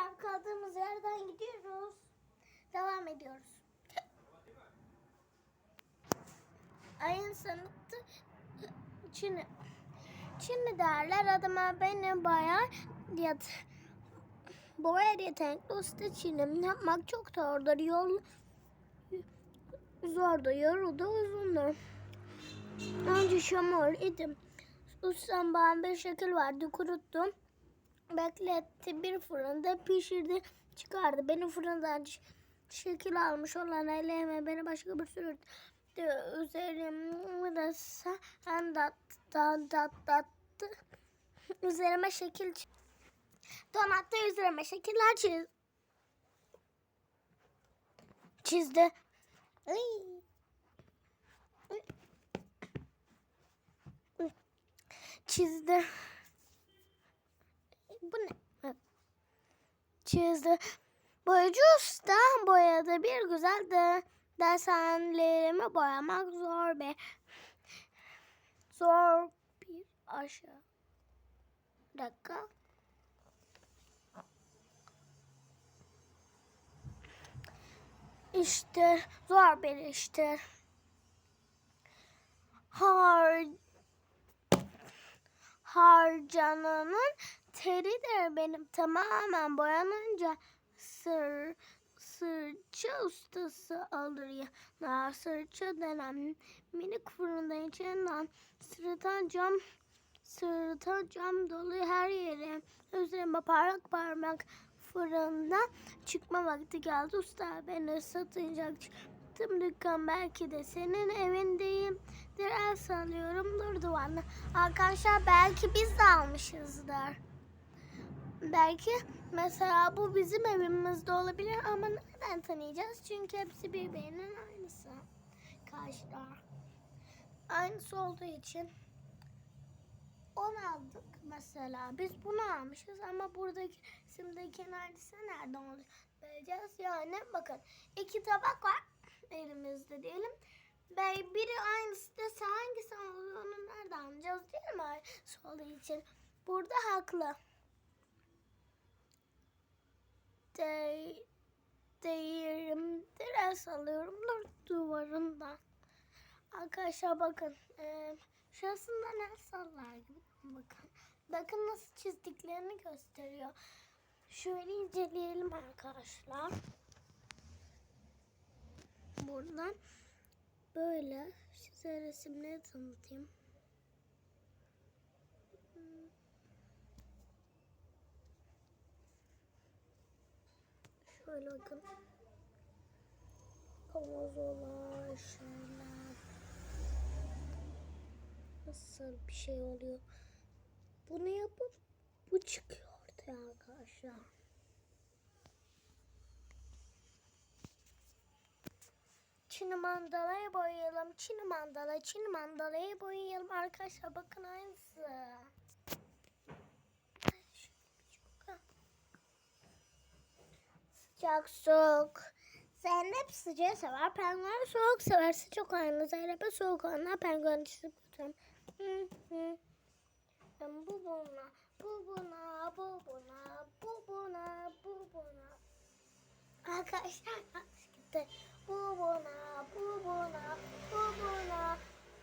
Arkadaşlar kaldığımız yerden gidiyoruz. Devam ediyoruz. Ayın sanatı Çin'i. Çin'i derler adıma benim bayağı yat. Boya yetenekli usta Çin'im. Yapmak çok zordur. Yol zordu. Yolu da uzundur. Önce şamur idim. Ustam bana bir şekil vardı. Kuruttum. Bekletti. Bir fırında pişirdi. Çıkardı. Beni fırından şekil almış olan eleme beni başka bir sürü üzerime de sen dat dat. Üzerime şekil donattı üzerime şekiller çiz çizdi. Ay. Çizdi. Bu ne? Çizdi. Boyacı usta boyadı bir güzel de desenlerimi boyamak zor bir zor bir aşağı. Bir dakika. İşte zor bir iştir. Har harcananın teridir benim tamamen boyanınca sır sırça ustası alır ya. Sırça denen minik fırında içinden sırıtan cam sırıtan cam dolu her yere üzerime parmak parmak fırından çıkma vakti geldi. Usta beni satacak çıktım dükkan belki de senin evindeyim. El sanıyorum dur duvarla. Arkadaşlar belki biz de almışızdır. Belki mesela bu bizim evimizde olabilir ama nereden tanıyacağız? Çünkü hepsi birbirinin aynısı. Karşılar. Aynısı olduğu için onu aldık mesela. Biz bunu almışız ama buradaki resimdeki neredeyse nereden olacak? Bileceğiz. Yani bakın iki tabak var elimizde diyelim. Ve biri aynısı dese hangisi olduğunu nereden anlayacağız değil mi? Olduğu için. Burada haklı. De değilim. Biraz alıyorum dur duvarından. Arkadaşlar bakın. E, şurasında ne sallar gibi. Bakın. Bakın nasıl çizdiklerini gösteriyor. Şöyle inceleyelim arkadaşlar. Buradan böyle size resimleri tanıtayım. Şöyle bakın. Pavazolar, şeyler. Nasıl bir şey oluyor? Bunu yapıp bu çıkıyor ortaya arkadaşlar. Çin mandalayı boyayalım. Çin mandala, Çin mandalayı boyayalım. Arkadaşlar bakın aynısı. Ay, şöyle bir çok- Sıcak soğuk. Zeynep sıcağı sever. Penguen soğuk sever. Sıcak olanı Zeynep'e soğuk olanlar penguen çizip götürüm. Bu buna, bu buna, bu buna, bu buna, bu buna. Arkadaşlar gitti. Bu buna, bu buna, bu buna,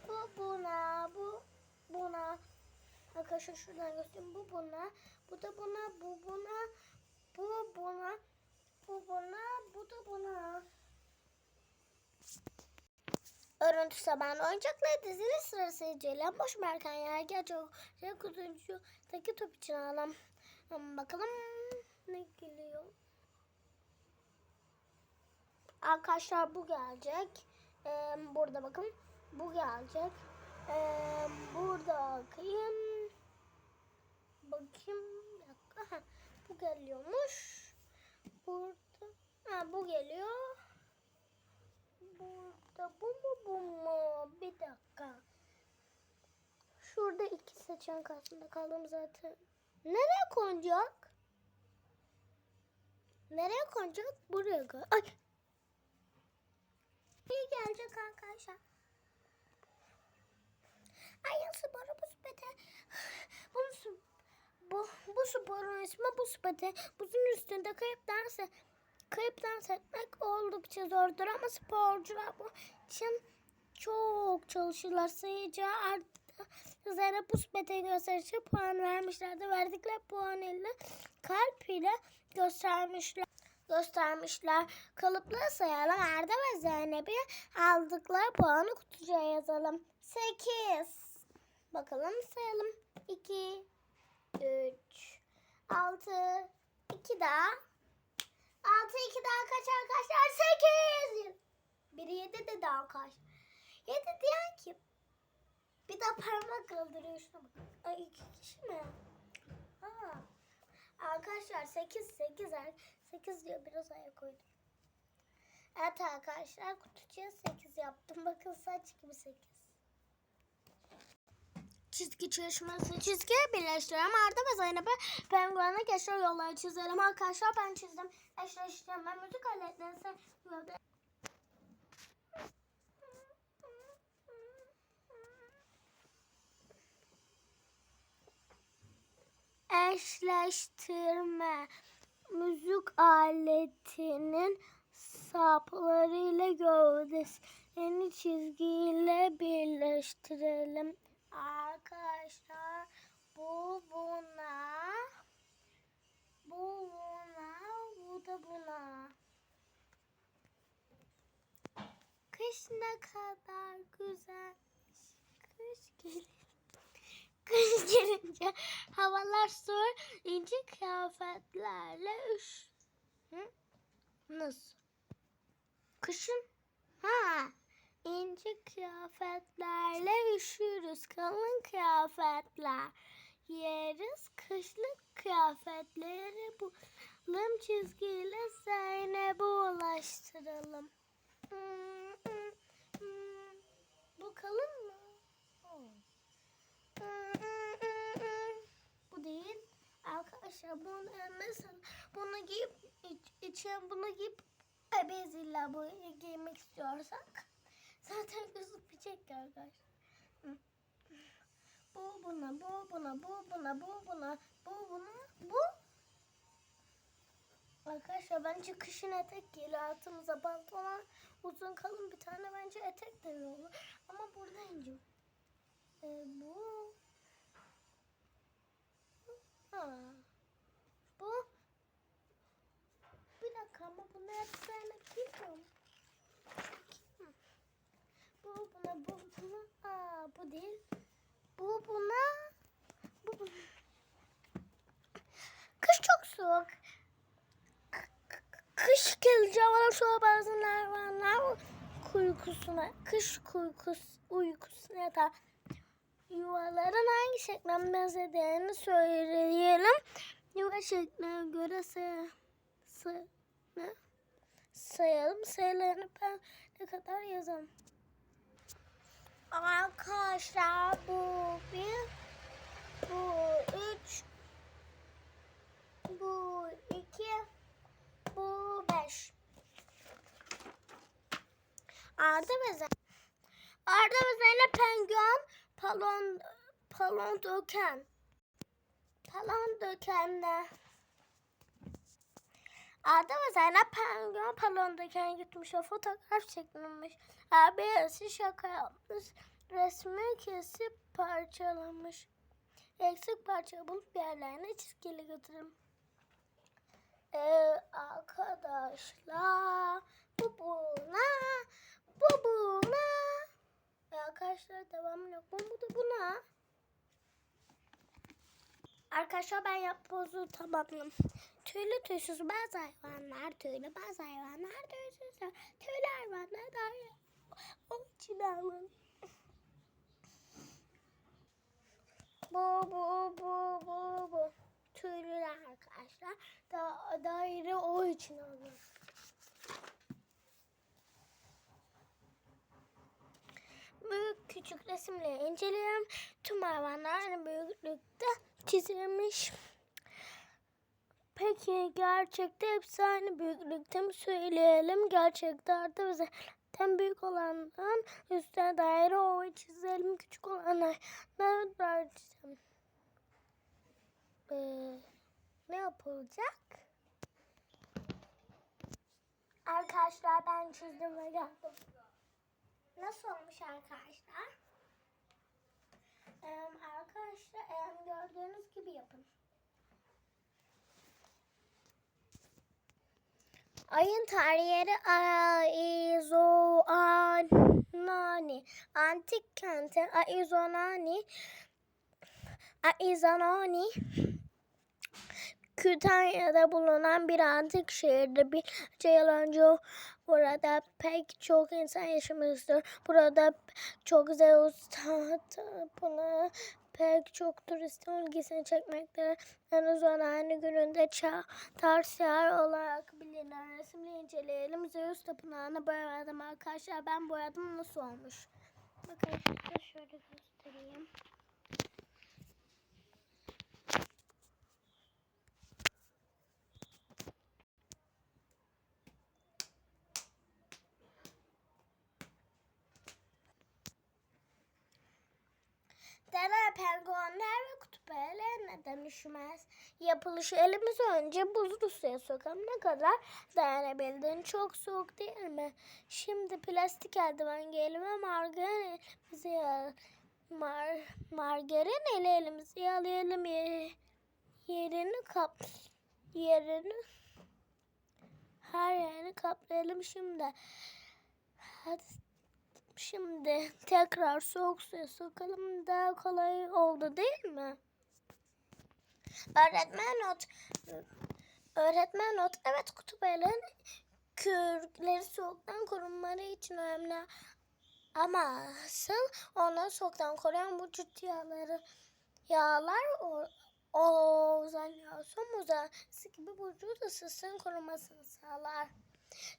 bu buna, bu buna. Arkadaşlar şuradan göstereyim. Bu buna, bu da buna, bu buna, bu buna, bu buna, bu da buna. Örüntü sabahın oyuncakları dizili sırasıyla boş bırakan yerge çok şey kutucudaki top için alalım. Hmm, Bakalım ne geliyor. Arkadaşlar bu gelecek. Ee, burada bakın. Bu gelecek. Ee, burada bakayım. Bakayım. Bir dakika. Bu geliyormuş. Burada. Ha, bu geliyor. Burada bu mu bu mu? Bir dakika. Şurada iki seçenek arasında kaldım zaten. Nereye konacak? Nereye konacak? Buraya koy. Ay. İyi gelecek arkadaşlar. Ay nasıl. Bunu su- Bu, bu sporun ismi buz pati. Buzun üstünde kayıp dans, e- kayıp dans etmek oldukça zordur ama sporcular bu için çok çalışırlar. Sayıcı arttı. Zeynep buz pati gösterişi puan vermişlerdi. Verdikleri puan ile kalp ile göstermişler göstermişler. Kalıpları sayalım. Arda ve Zeynep'i aldıkları puanı kutucuğa yazalım. 8. Bakalım sayalım. 2 3 6 2 daha 6 2 daha kaç arkadaşlar? 8. Biri 7 de daha kaç? 7 diyen kim? Bir daha parmak kaldırıyor şuna bak. Ay iki kişi mi? Aa. Arkadaşlar 8 8 8 diyor biraz aya koydum. Evet arkadaşlar kutucuya 8 yaptım. Bakın saç gibi 8. Çizgi çalışması çizgiye birleştirelim. Arda ve Zeynep'e penguene geçer yolları çizelim. Arkadaşlar ben çizdim. Eşleştirme müzik aletlerini seviyorum. Eşleştirme müzik aletinin saplarıyla gövdesini çizgiyle birleştirelim. Arkadaşlar bu buna bu buna bu da buna. Kış ne kadar güzel. Kış gelir. Kış gelince havalar soğur, ince kıyafetlerle üş. Hı? Nasıl? Kışın? Ha, ince kıyafetlerle üşürüz. Kalın kıyafetler yeriz. Kışlık kıyafetleri bulalım. Çizgiyle Zeynep'e ulaştıralım. Hmm, hmm, hmm. Bu kalın mı? Bu değil. Arkadaşlar bunu mesela bunu giyip iç, içine bunu giyip ebezilla bu giymek istiyorsak zaten gözükmeyecek arkadaşlar. Hı. Bu buna, bu buna, bu buna, bu buna, bu buna, bu. Arkadaşlar bence kışın etek geliyor altımıza pantolon uzun kalın bir tane bence etek de olur. Ama burada ince. Ee, bu. Ha. Bu. Bir dakika ama bunu hepsine giyiyorum. Bu buna, bu buna. Aa, bu değil. Bu buna. Bu buna. Kış çok soğuk. Kış gelince havalar soğuk bazen hayvanlar uykusuna, kış uykusu, uykusuna yatar. Yuvaların hangi şeklen benzediğini söyleyelim. Yuva şekline göre say, say, sayalım. Sayılarını ben ne kadar yazalım. Arkadaşlar bu bir, bu üç, bu iki, bu beş. Arda Zeynep. Arda ve Zeynep penguen palon palon döken. Palon dökenle. Arda ve Zeynep penguen palon döken gitmiş o fotoğraf çekilmiş. Abisi şaka yapmış. Resmi kesip parçalamış. Eksik parça bulup yerlerine çizgiyle götürün. Ee, arkadaşlar bu buna bu buna Ee, arkadaşlar devam yok bu da buna Arkadaşlar ben yapbozu tamamladım. Tüylü tüysüz bazı hayvanlar tüylü bazı hayvanlar tüysüz. Tüylü hayvanlar daha o için alın. Bu bu bu bu bu. Tüylüler arkadaşlar. Da, daire o için alıyor. Büyük küçük resimleri inceleyelim. Tüm hayvanlar büyüklükte çizilmiş. Peki gerçekte hepsi aynı büyüklükte mi söyleyelim? Gerçekte artı bize zaten büyük olandan üstüne daire ova çizelim. Küçük olanlar çizelim. Ee, ne yapılacak? Arkadaşlar ben çizdim ve geldim. Nasıl olmuş arkadaşlar? Ee, arkadaşlar gördüğünüz gibi yapın. Ayın tarihi Aizonani. Antik kenti Aizonani. Aizonani. Kütahya'da bulunan bir antik şehirde binlerce yıl önce burada pek çok insan yaşamıştır. Burada çok Zeus tapınağı pek çok turist ilgisini çekmektedir. Henüz aynı gününde ça- Tarsiyar olarak bilinen resimli inceleyelim. Zeus tapınağını boyadım arkadaşlar. Ben boyadım nasıl olmuş? Bakın şöyle göstereyim. Dere penguenler ve kutup ayıları neden üşümez? Yapılışı elimizi önce buzlu suya sokalım. Ne kadar dayanabildiğin çok soğuk değil mi? Şimdi plastik eldiven giyelim ve margarin elimizi yağ- mar, margarin ile elimizi yağlayalım. Ye- yerini kap yerini her yerini kaplayalım şimdi. Hadi Şimdi tekrar soğuk suya sokalım daha kolay oldu değil mi? Öğretmen not. Öğretmen not. Evet kutup ayılarının kürkleri soğuktan korunmaları için önemli. Ama asıl onu soğuktan koruyan bu vücut yağları yağlar o, ozan yağı, somuzan gibi vücut ısısının korunmasını sağlar.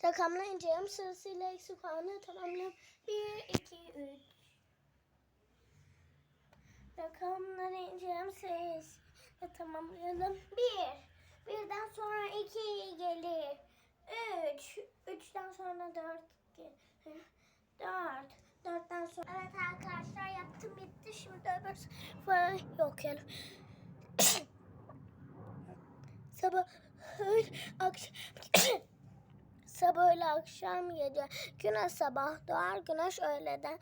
Rakamlayınca yarım sırasıyla eksik olanı tamamlayalım. 1, 2, 3. Rakamları sırasıyla tamamlayalım. 1. Birden sonra 2 gelir. 3. 3'ten sonra 4 gelir. 4. 4'ten sonra... Evet arkadaşlar yaptım bitti. Şimdi öbür sayfayı okuyalım. Sabah öğle, akşam sabah öğle akşam gece güneş sabah doğar güneş öğleden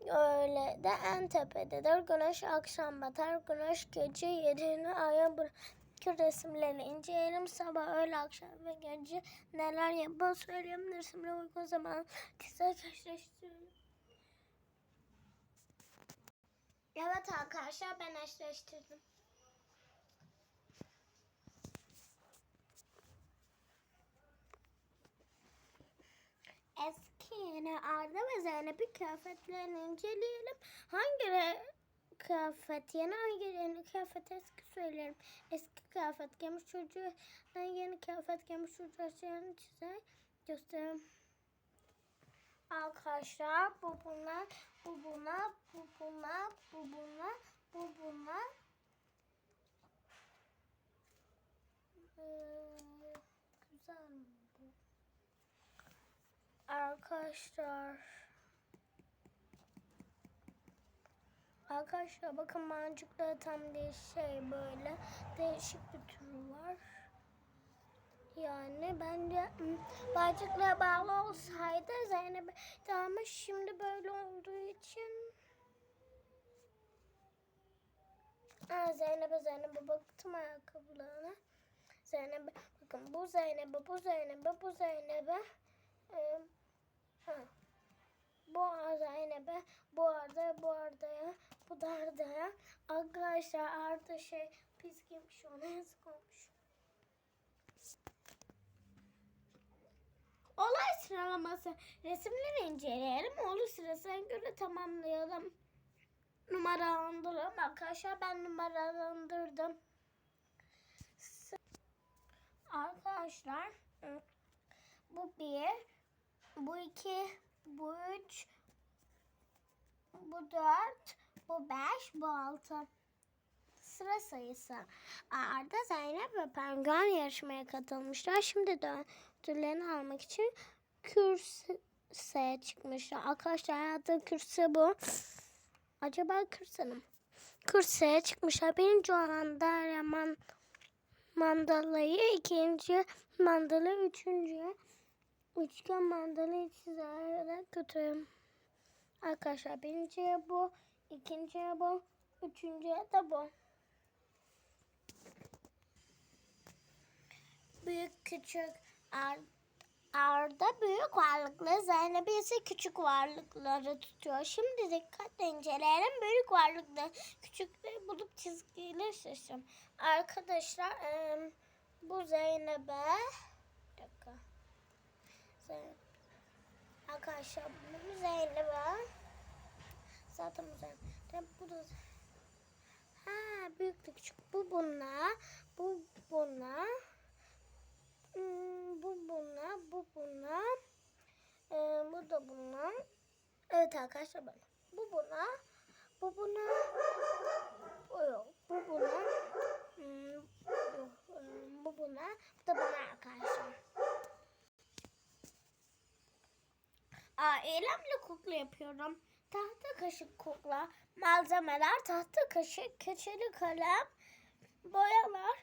öğlede en tepededir güneş akşam batar güneş gece yerini aya bırakır resimlerini inceleyelim sabah öğle akşam ve gece neler yapar söyleyeyim resimle uygun zaman kısa eşleştirelim. Evet arkadaşlar ben eşleştirdim. Eski yeni Arda ve Zeynep'in kıyafetlerini inceleyelim. Hangi kıyafet yeni hangi yeni kıyafet eski söylerim. Eski kıyafet giymiş çocuğu yeni kıyafet giymiş çocuğu yani çizer gösterim. Arkadaşlar bu bunlar, bu bunlar, bu bunlar, bu bunlar, bu bunlar. Ee, güzel mi bu? Arkadaşlar. Arkadaşlar bakın mancıkta tam değişik şey böyle değişik bir türü var. Yani bence hmm, bağcıkla bağlı olsaydı Zeynep ama şimdi böyle olduğu için Aa, Zeynep'e Zeynep'e baktım ayakkabılarına. Zeynep'e bakın bu Zeynep'e bu Zeynep'e bu Zeynep'e ee, ha. Bu Zeynep'e bu Arda bu Arda'ya bu da Arda'ya arkadaşlar Arda şey pis giymiş ona yazık olmuş. Olay sıralaması. Resimleri inceleyelim. Olay sırasına göre tamamlayalım. Numaralandıralım. Arkadaşlar ben numaralandırdım. Arkadaşlar bu bir, bu iki, bu üç, bu dört, bu beş, bu altı. Sıra sayısı. Arda, Zeynep ve Penguen yarışmaya katılmışlar. Şimdi de ödüllerini almak için kürsüye çıkmışlar. Arkadaşlar hayatı kürsü bu. Acaba kürsünüm. kürsüye çıkmışlar. Birinci olan Derya man, mandalayı, ikinci mandala, üçüncü üçgen mandalayı çizerek götürüyorum. Arkadaşlar birinciye bu, ikinciye bu, üçüncüye de bu. Büyük küçük ar, Arda büyük varlıkları, Zeynep ise küçük varlıkları tutuyor. Şimdi dikkatle inceleyelim. Büyük varlıkları küçükleri bulup çizgiyle seçtim. Arkadaşlar bu Zeynep'e. Zeynep. Arkadaşlar bu Zeynep'e zaten bu Zeynep. Bu da Ha büyük küçük. Bu buna. Bu buna. Hmm, bu buna, bu buna, ee, bu da buna. Evet arkadaşlar böyle. Bu buna, bu buna, bu yok, bu buna, hmm, ee, bu buna, bu da buna arkadaşlar. Aa, eylemle kukla yapıyorum. Tahta kaşık kukla, malzemeler, tahta kaşık, keçeli kalem, boyalar,